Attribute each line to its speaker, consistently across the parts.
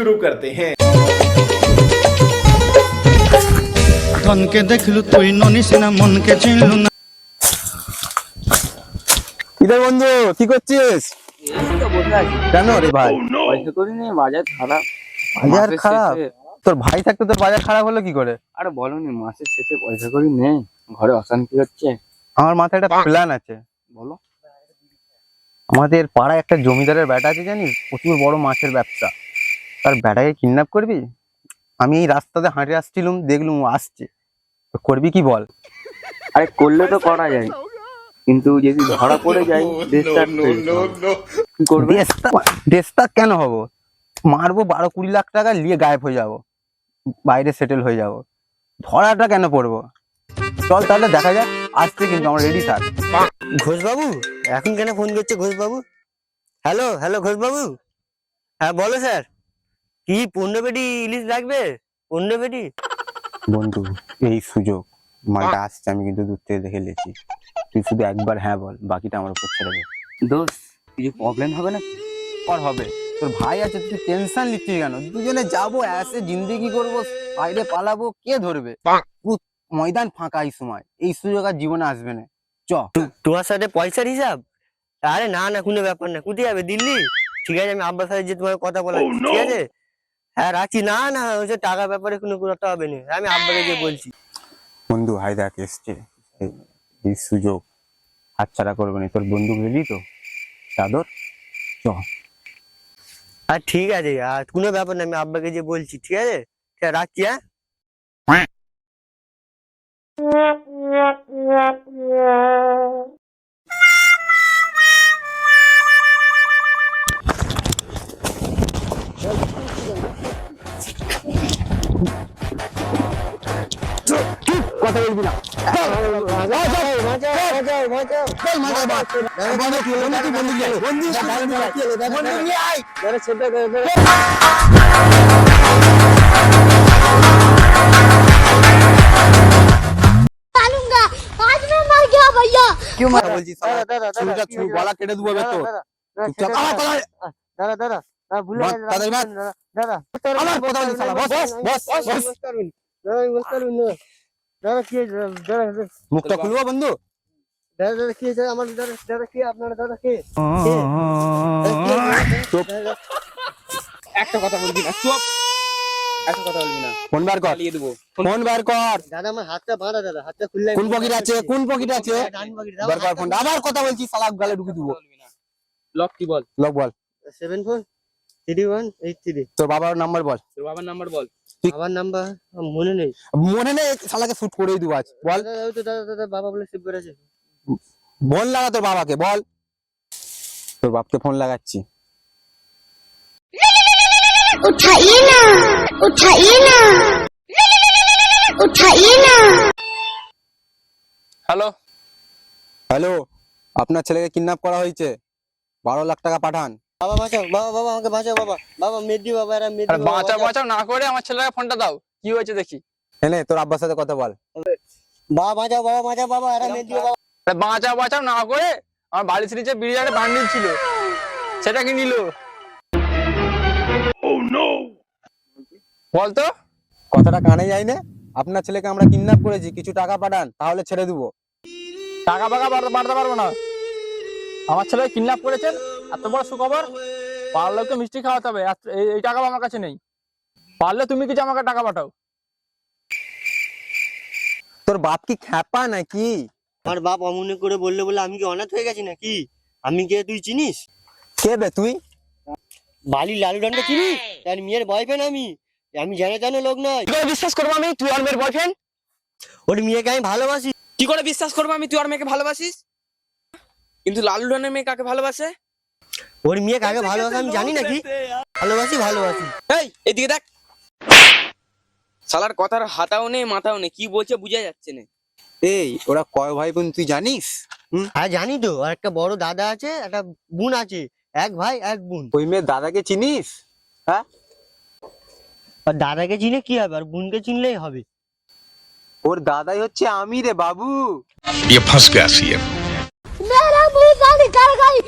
Speaker 1: शुरू करते हैं
Speaker 2: ধনকে দেখলু তুই ননিস না মনকে চিনলু না
Speaker 3: কিরে বন্ধু কি করছিস
Speaker 4: এই তো বসে আছি
Speaker 3: কেন রে ভাই
Speaker 4: পয়সা করি নি বাজার খারাপ
Speaker 3: বাজার
Speaker 4: মাসের
Speaker 3: খারাপ
Speaker 4: শেষে-
Speaker 3: তোর ভাই থাকতে তোর বাজার খারাপ হলো কি করে
Speaker 4: আরে বলো নি মাসের শেষে পয়সা করি নেই ঘরে অশান্তি হচ্ছে
Speaker 3: আমার মাথায় একটা প্ল্যান আছে
Speaker 4: বলো
Speaker 3: আমাদের পাড়ায় একটা জমিদারের ব্যাটা আছে জানিস প্রচুর বড় মাছের ব্যবসা তার ব্যাটাকে কিডন্যাপ করবি? আমি এই রাস্তাতে হাঁটে আসছিলাম দেখলুম ও আসছে। তো করবি কি বল?
Speaker 4: আরে করলে তো করা যায়। কিন্তু যদি ধরা পড়ে দেশটা
Speaker 3: দেশটা কেন হব? মারবো বারো কুড়ি লাখ টাকা নিয়ে গায়েব হয়ে যাব। বাইরে সেটেল হয়ে যাব। ধরাটা কেন পড়ব? চল তাহলে দেখা যাক আসছে কিন্তু আমরা রেডি থাক।
Speaker 5: ঘোষবাবু এখন কেন ফোন করছে ঘোষবাবু? Hello hello ঘোষবাবু? হ্যাঁ বলো স্যার কি পনেরো পেটি ইলিশ লাগবে? পনেরো পেটি?
Speaker 3: বন্ধু এই সুযোগ মালটা আসছে আমি কিন্তু দূর থেকে দেখে লেছি তুই শুধু একবার হ্যাঁ বল বাকিটা আমার উপর ছেড়ে দে।
Speaker 4: দোষ কিছু প্রবলেম হবে না?
Speaker 3: পর হবে। তোর ভাই আছে তুই টেনশন নিচ্ছিস কেন? দুজনে যাব অ্যাসে জিন্দেগি করব বাইরে পালাবো কে ধরবে? ময়দান ফাঁকা এই সময়। এই সুযোগ আর জীবনে আসবে না। চ।
Speaker 5: তোমার সাথে পয়সার হিসাব? আরে না না কোনো ব্যাপার না। কোথায় যাবে দিল্লি? ঠিক আছে আমি আব্বার সাথে যে তোমার কথা বলা ঠিক আছে? হ্যাঁ রাখছি। না না ওই টাকার ব্যাপারে কোনো কথা হবে না। আমি আব্বাকে গিয়ে বলছি।
Speaker 3: বন্ধু হাই দেখ এসছে। এই- সুযোগ হাতছাড়া করবে না। তোর বন্দুক রেডি তো? চাদর? চ
Speaker 5: আর ঠিক আছে আর কোনো ব্যাপার না আমি আব্বাকে যে বলছি ঠিক আছে? ঠিক আছে, রাখছি হ্যাঁ?
Speaker 3: কথা বলবি না
Speaker 6: डालूंगा आज मैं मर गया भैया
Speaker 3: কথা বলছিস চুলটা চুল গলা কেটে দেবো এবার তোর চুপচাপ আমার কথা
Speaker 5: দাদা দাদা দাদা ভুলে
Speaker 3: বাদ,
Speaker 5: গেছি,
Speaker 3: তাড়াতাড়ি বাদ।
Speaker 5: দাদা দাদা
Speaker 3: আমার কথা বলছিস শালা, বস, বস, বস।
Speaker 5: দাদা আমি বসতে পারবি না দাদা কি দাদা
Speaker 3: মুখটা খুলবো বন্ধু
Speaker 5: দাদা দাদা কি আমার দাদা দাদা কি আপনার দাদা কি
Speaker 3: চুপ।
Speaker 4: একটা কথা বলবি না চুপ একটা কথা বলবি না
Speaker 3: ফোন বার কর
Speaker 4: দেবো
Speaker 3: ফোন বার কর
Speaker 5: দাদা আমার হাতটা বাঁধা দাদা হাতটা খুললে
Speaker 3: কোন পকেট আছে কোন পকেট আছে বার কর ফোনটা আবার কথা বলছিস শালা গালে ঢুকে দিব
Speaker 4: লক কি বল
Speaker 3: লোক বল
Speaker 5: সেভেন ফোর
Speaker 4: হ্যালো
Speaker 3: হ্যালো আপনার ছেলেকে কিডন্যাপ করা হয়েছে। বারো লাখ টাকা পাঠান।
Speaker 5: বাবা বাঁচাও বাবা বাবা আমাকে বাঁচাও বাবা বাবা মেদি বাবা এরা মেদি
Speaker 7: বাঁচাও
Speaker 5: বাঁচাও।
Speaker 7: না করে আমার ছেলেকে ফোনটা দাও। কি হয়েছে দেখি।
Speaker 3: এনে তোর আব্বার সাথে কথা বল।
Speaker 5: বাবা বাঁচাও বাবা বাঁচাও বাবা এরা মেদি বাবা।
Speaker 7: বাঁচাও বাঁচাও না করে আমার বাড়ির নিচে বিরিয়ানি বান্ডিল ছিল। সেটা কি নিল বলতো?
Speaker 3: কথাটা কানে যায় না আপনার ছেলেকে আমরা কিডন্যাপ করেছি কিছু টাকা পাঠান তাহলে ছেড়ে দেবো।
Speaker 7: টাকা ফাকা বাড়- বাড়তে পারব না। আমার ছেলে কিডন্যাপ করেছেন? এত বড় সুখবর? পারলেও তো মিষ্টি খাওয়াতে হবে। এই টাকা আমার কাছে নেই। পারলে তুমি কিছু আমাকে টাকা পাঠাও?
Speaker 3: তোর বাপ কি খ্যাপা নাকি?
Speaker 5: আমার বাপ অমনে করে বললে বলে আমি কি অনাথ হয়ে গেছি নাকি? আমি কে তুই চিনিস?
Speaker 3: কে বে তুই?
Speaker 5: বালি লালু ডান্ডা চিনিস তার মেয়ের বয়ফ্রেন্ড আমি। আমি জানা জানো লোক নয়।
Speaker 7: কি করে বিশ্বাস করব আমি? তুই আর মেয়ের বয়ফ্রেন্ড
Speaker 5: ওর মেয়েকে আমি ভালোবাসি।
Speaker 7: কি করে বিশ্বাস করব আমি? তুই আর মেয়েকে ভালোবাসিস? কিন্তু লালু ডানের মেয়ে কাকে ভালোবাসে?
Speaker 5: ওর মেয়ে কাকে ভালোবাসে আমি জানি নাকি ভালোবাসি ভালোবাসি
Speaker 7: এই এদিকে দেখ শালার কথার হাতাও নেই মাথাও নেই কি বলছে বোঝা যাচ্ছে না
Speaker 3: এই ওরা কয় ভাই বোন তুই জানিস
Speaker 5: হ্যাঁ জানি তো আর একটা বড় দাদা আছে একটা বোন আছে এক ভাই এক বোন
Speaker 3: ওই মেয়ের দাদাকে চিনিস হ্যাঁ
Speaker 5: আর দাদাকে চিনে কি হবে আর বোনকে চিনলেই হবে
Speaker 3: ওর দাদাই হচ্ছে আমি রে বাবু
Speaker 8: ये फंस गया सीएम
Speaker 6: मेरा मुंह का निकल गई मेरे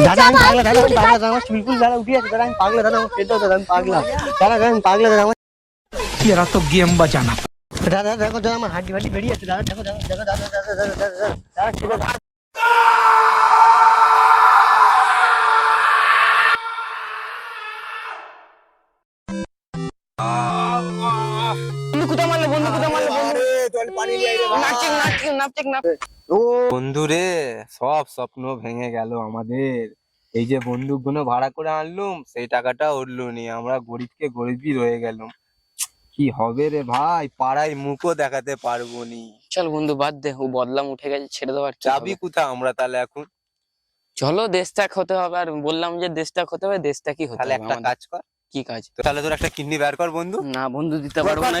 Speaker 5: দাদা আমি পাগলা দাদা আমি পাগলা দাদা আমার চুলকুল দাদা উঠে আছে দাদা আমি পাগলা দাদা আমার খেতে দাদা আমি পাগলা দাদা আমি পাগলা দাদা আমার এরা তো মারলে বন্ধু কোথা মারলে বন্ধু পানি নাচিক নাচিক নাপচিক
Speaker 3: বন্ধু রে সব স্বপ্ন ভেঙে গেল আমাদের। এই যে বন্দুকগুলো ভাড়া করে আনলুম সেই টাকাটা উঠল নি আমরা গরিবকে গরিবই রয়ে গেলাম। কি হবে রে ভাই পাড়ায় মুখও দেখাতে পারব নি
Speaker 8: চল বন্ধু বাদ দে ও বদলাম উঠে গেছে ছেড়ে দেওয়ার কি
Speaker 3: যাবি
Speaker 8: হবে?
Speaker 3: কোথা আমরা তাহলে এখন?
Speaker 8: চলো দেশত্যাগ হতে হবে আর বললাম যে দেশত্যাগ হতে হবে দেশত্যাগই হতে
Speaker 3: তাহলে
Speaker 8: হবে
Speaker 3: একটা। কাজ কর।
Speaker 8: কি কাজ?
Speaker 3: তাহলে তোর একটা কিডনি বের কর বন্ধু।
Speaker 8: না বন্ধু দিতে পারব না